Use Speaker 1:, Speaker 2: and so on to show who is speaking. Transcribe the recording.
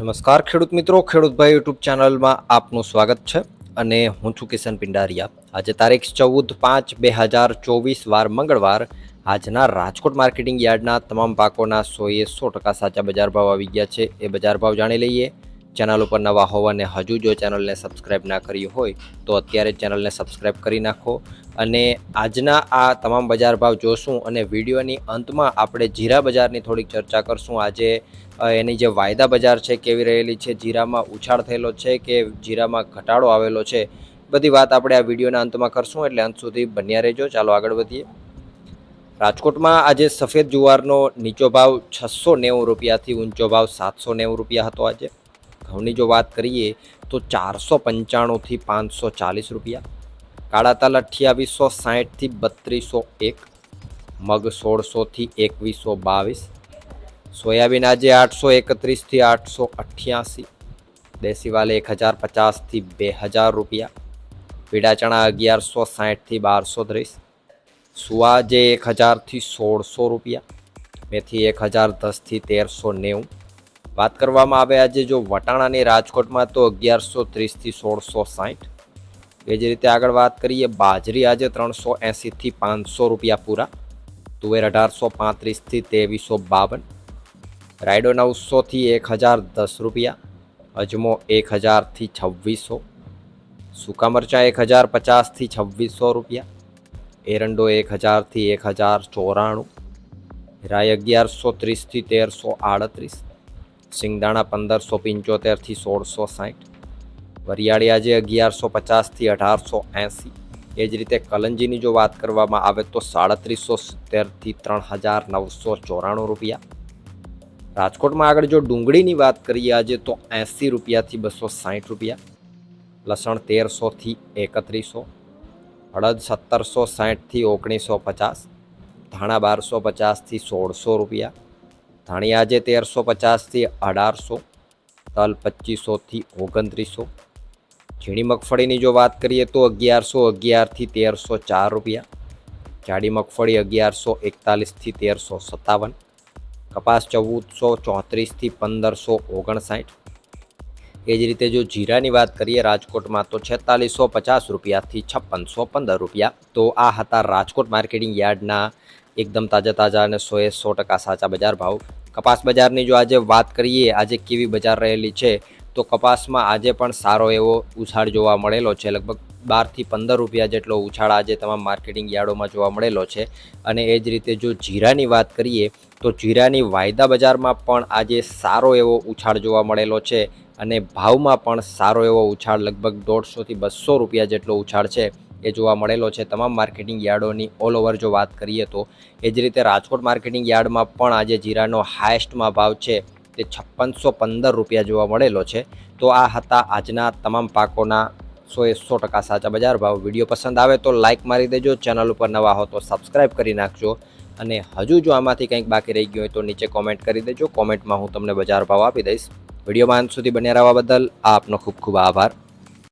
Speaker 1: નમસ્કાર, ખેડૂત મિત્રો. ખેડૂતભાઈ યુટ્યુબ ચેનલમાં આપનું સ્વાગત છે અને હું છું કિશન પિંડારિયા. આજે તારીખ ચૌદ પાંચ બે હજાર ચોવીસ, વાર મંગળવાર, આજના રાજકોટ માર્કેટિંગ યાર્ડના તમામ પાકોના સોએ સો ટકા સાચા બજાર ભાવ આવી ગયા છે. એ બજાર ભાવ જાણી લઈએ. ચેનલ ઉપર નવા હોવાને હજુ જો ચેનલને સબસ્ક્રાઈબ ના કરી હોય, તો અત્યારે ચેનલને સબસ્ક્રાઈબ કરી નાખો. અને આજના આ તમામ બજાર ભાવ જોશું અને વિડીયોની અંતમાં આપણે જીરા બજારની થોડીક ચર્ચા કરશું. આજે એની જે વાયદા બજાર છે કેવી રહેલી છે, જીરામાં ઉછાળ થયેલો છે કે જીરામાં ઘટાડો આવેલો છે, બધી વાત આપણે આ વિડીયોના અંતમાં કરશું, એટલે અંત સુધી બન્યા રહેજો. ચાલો આગળ વધીએ. રાજકોટમાં આજે સફેદ જુવારનો નીચો ભાવ છસો નેવું રૂપિયાથી ઊંચો ભાવ સાતસો નેવું રૂપિયા હતો આજે. ઘઉંની જો વાત કરીએ તો ચારસો પંચાણુંથી પાંચસો ચાલીસ રૂપિયા. કાળા તલ અઠ્યાવીસો સાહીઠથી બત્રીસો એક. મગ સોળસોથી એકવીસો બાવીસ. સોયાબીન આજે આઠસો એકત્રીસથી આઠસો અઠ્યાસી. દેશી એક હજાર પચાસથી બે હજાર રૂપિયા. પીડા ચણા અગિયારસો સાહીઠથી બારસો ત્રીસ. સુવા જે એક હજારથી સોળસો રૂપિયા. મેથી એક હજાર દસથી તેરસો નેવું. વાત કરવામાં આવે આજે જો વટાણાની રાજકોટમાં તો અગિયારસો ત્રીસથી સોળસો સાઠ. એ જ રીતે આગળ વાત કરીએ, બાજરી આજે ત્રણસો એંસીથી પાંચસો રૂપિયા પૂરા. તુવેર અઢારસો પાંત્રીસથી ત્રેવીસો બાવન. રાયડો નવસોથી એક હજાર દસ રૂપિયા. અજમો એક હજારથી છવ્વીસો. સૂકા મરચાં એક હજાર પચાસથી છવ્વીસો રૂપિયા. એરંડો એક હજારથી એક હજાર ચોરાણું. રાય અગિયારસો ત્રીસથી તેરસો આડત્રીસ. સિંગદાણા પંદરસો પંચોતેરથી સોળસો સાઠ. વરિયાળી આજે અગિયારસો પચાસથી અઢારસો એંસી. એ જ રીતે કલંજીની જો વાત કરવામાં આવે તો સાડત્રીસો સિત્તેરથી ત્રણ હજાર નવસો ચોરાણું રૂપિયા. રાજકોટમાં આગળ જો ડુંગળીની વાત કરીએ આજે તો એંસી રૂપિયાથી બસો સાઠ રૂપિયા. લસણ તેરસોથી એકત્રીસો. અડદ સત્તરસો સાઠથી ઓગણીસો પચાસ. ધાણા બારસો પચાસથી સોળસો રૂપિયા. ધાણી આજે તેરસો પચાસથી અઢારસો, તલ પચીસોથી ઓગણત્રીસો. ઝીણી મગફળીની જો વાત કરીએ તો અગિયારસો અગિયારથી તેરસો ચાર રૂપિયા. જાડી મગફળી અગિયારસો એકતાલીસથી તેરસો સત્તાવન. કપાસ ચૌદસો ચોત્રીસથી પંદરસો ઓગણસાઠ. એ જ રીતે જો જીરાની વાત કરીએ, રાજકોટમાં તો છેતાલીસો પચાસ રૂપિયાથી છપ્પનસો પંદર રૂપિયા. તો આ હતા રાજકોટ માર્કેટિંગ યાર્ડના એકદમ તાજા તાજા અને સોએ સો ટકા સાચા બજાર ભાવ. કપાસ બજારની જો આજે વાત કરીએ, આજે કેવી બજાર રહેલી છે, તો કપાસમાં આજે પણ સારો એવો ઉછાળ જોવા મળેલો છે. લગભગ બારથી પંદર રૂપિયા જેટલો ઉછાળ આજે તમામ માર્કેટિંગ યાર્ડોમાં જોવા મળેલો છે. અને એ જ રીતે જો જીરાની વાત કરીએ, તો જીરાની વાયદા બજારમાં પણ આજે સારો એવો ઉછાળ જોવા મળેલો છે. અને ભાવમાં પણ સારો એવો ઉછાળ લગભગ દોઢસોથી બસો રૂપિયા જેટલો ઉછાળ છે. એ જોવા મળેલો છે. તમામ માર્કેટિંગ યાર્ડોની ઓલ ઓવર જો વાત કરીએ તો એ જ રીતે રાજકોટ માર્કેટિંગ યાર્ડમાં પણ આજે જીરાનો હાયેસ્ટમાં ભાવ છે તે છપ્પનસો પંદર રૂપિયા જોવા મળેલો છે. તો આ હતા આજના તમામ પાકોના સો એ સો ટકા સાચા બજાર ભાવ. વીડિયો પસંદ આવે તો લાઇક મારી દેજો. ચેનલ ઉપર નવા હો તો સબસ્ક્રાઈબ કરી નાખજો. અને હજુ જો આમાંથી કંઈક બાકી રહી ગયું હોય તો નીચે કોમેન્ટ કરી દેજો. કોમેન્ટમાં હું તમને બજાર ભાવ આપી દઈશ. વિડીયોમાં અંત સુધી બન્યા રહેવા બદલ આપનો ખૂબ ખૂબ આભાર.